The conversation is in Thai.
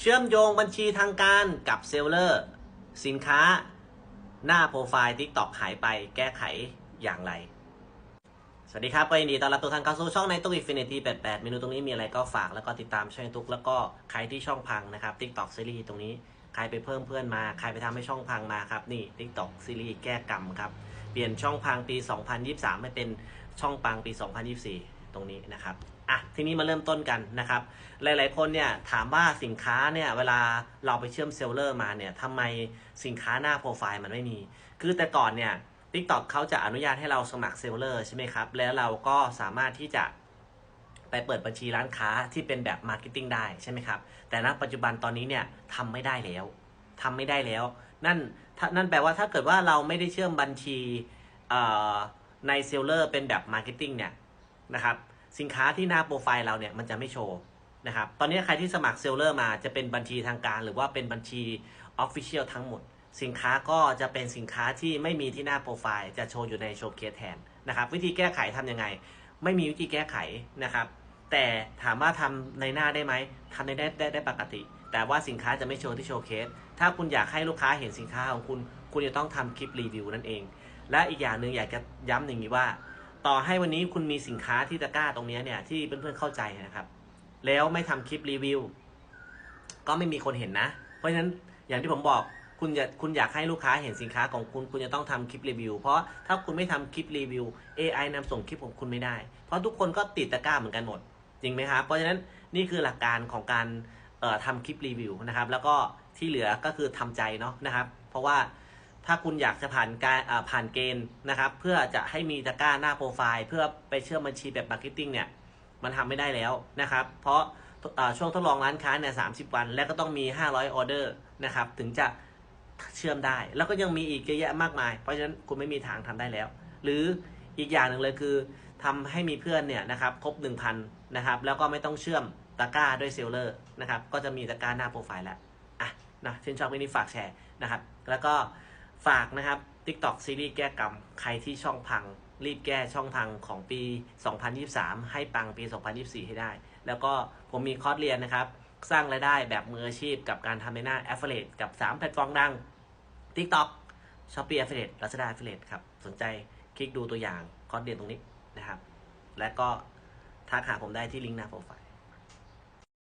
เชื่อมโยงบัญชีทางการกับเซลเลอร์ สินค้า หน้าโปรไฟล์ TikTok หายไปแก้ไขอย่างไร สวัสดีครับ ก็ยินดีต้อนรับทุกท่านเข้าสู่ช่องในตุ๊กอินฟินิตี้88เมนูตรงนี้มีอะไรก็ฝากแล้วก็ติดตามช่องตุ๊กแล้วก็ใครที่ช่องพังนะครับ TikTok ซีรีส์ตรงนี้ใครไปเพิ่มเพื่อนมา ใครไปทำให้ช่องพังมาครับ นี่ TikTok ซีรีส์แก้กรรมครับ เปลี่ยนช่องพังปี 2023 ให้เป็นช่องปังปี 2024 ตรงนี้นะครับอะทีนี้มาเริ่มต้นกันนะครับ หลายๆคนเนี่ยถามว่าสินค้าเนี่ยเวลาเราไปเชื่อมเซลเลอร์มาเนี่ยทำไมสินค้าหน้าโปรไฟล์มันไม่มี คือแต่ก่อนเนี่ย TikTok เขาจะอนุญาตให้เราสมัครเซลเลอร์ใช่ไหมครับ แล้วเราก็สามารถที่จะไปเปิดบัญชีร้านค้าที่เป็นแบบมาร์เก็ตติ้งได้ใช่ไหมครับ แต่ณปัจจุบันตอนนี้เนี่ยทำไม่ได้แล้วทำไม่ได้แล้ว นั่นนั่นแปลว่าถ้าเกิดว่าเราไม่ได้เชื่อมบัญชีในเซลเลอร์เป็นแบบมาร์เก็ตติ้งเนี่ยนะครับ สินค้าที่หน้าโปรไฟล์เราเนี่ยมันจะไม่โชว์นะครับ ตอนนี้ใครที่สมัครเซลเลอร์มาจะเป็นบัญชีทางการ หรือว่าเป็นบัญชีออฟฟิเชียลทั้งหมด สินค้าก็จะเป็นสินค้าที่ไม่มีที่หน้าโปรไฟล์จะโชว์อยู่ในโชว์เคสแทนนะครับวิธีแก้ไขทำยังไง ไม่มีวิธีแก้ไขนะครับ แต่ถามว่าทำในหน้าได้ไหมทำในได้ได้ได้ปกติ แต่ว่าสินค้าจะไม่โชว์ที่โชว์เคสถ้าคุณอยากให้ลูกค้าเห็นสินค้าของคุณ คุณจะต้องทำคลิปรีวิวนั่นเอง และอีกอย่างหนึ่งอยากจะย้ำอย่างนี้ว่า ต่อให้วันนี้คุณมีสินค้าที่ตะกร้าตรงนี้เนี่ยที่เพื่อนๆเข้าใจนะครับ แล้วไม่ทำคลิปรีวิว ก็ไม่มีคนเห็นนะ เพราะฉะนั้นอย่างที่ผมบอกคุณอยากคุณอยากให้ลูกค้าเห็นสินค้าของคุณคุณจะต้องทำคลิปรีวิว เพราะถ้าคุณไม่ทำคลิปรีวิว AI นำส่งคลิปของคุณไม่ได้ เพราะทุกคนก็ติดตะกร้าเหมือนกันหมด จริงไหมครับเพราะฉะนั้นนี่คือหลักการของการเอ่อทำคลิปรีวิวนะครับ แล้วก็ที่เหลือก็คือทำใจเนาะนะครับ เพราะว่า ถ้าคุณอยากจะผ่านการผ่านเกณฑ์นะครับ เพื่อจะให้มีตะกร้าหน้าโปรไฟล์ เพื่อไปเชื่อมบัญชีแบบมาร์เก็ตติ้งเนี่ยมันทำไม่ได้แล้วนะครับ เพราะช่วงทดลองร้านค้าเนี่ยสาวัน แล้วก็ต้องมี 500ออเดอร์นะครับถึงจะเชื่อมได้ แล้วก็ยังมีอีกเยอะแยะมากมาย เพราะฉะนั้นคุณไม่มีทางทำได้แล้ว หรืออีกอย่างหนึ่งเลยคือทำให้มีเพื่อนเนี่ยนะครับครบ 1,000นะครับแล้วก็ไม่ต้องเชื่อมตะกร้าด้วยเซลเลอร์นะครับก็จะมีตะกร้าหน้าโปรไฟล์แล้วอะนะชื่นชอบวินี้ฝากแชร์นะครับ แล้วก็ ฝากนะครับ TikTok ซีรีส์แก้กรรม ใครที่ช่องพัง รีบแก้ช่องพังของปี 2023 ให้ปังปี 2024 ให้ได้ แล้วก็ผมมีคอร์สเรียนนะครับ สร้างรายได้แบบมืออาชีพกับการทำในหน้า Affiliate กับ 3 แพลตฟอร์มดัง TikTok Shopee Affiliate Lazada Affiliate ครับ สนใจคลิกดูตัวอย่างคอร์สเรียนตรงนี้นะครับ และก็ทักหาผมได้ที่ลิงก์หน้าโปรไฟล์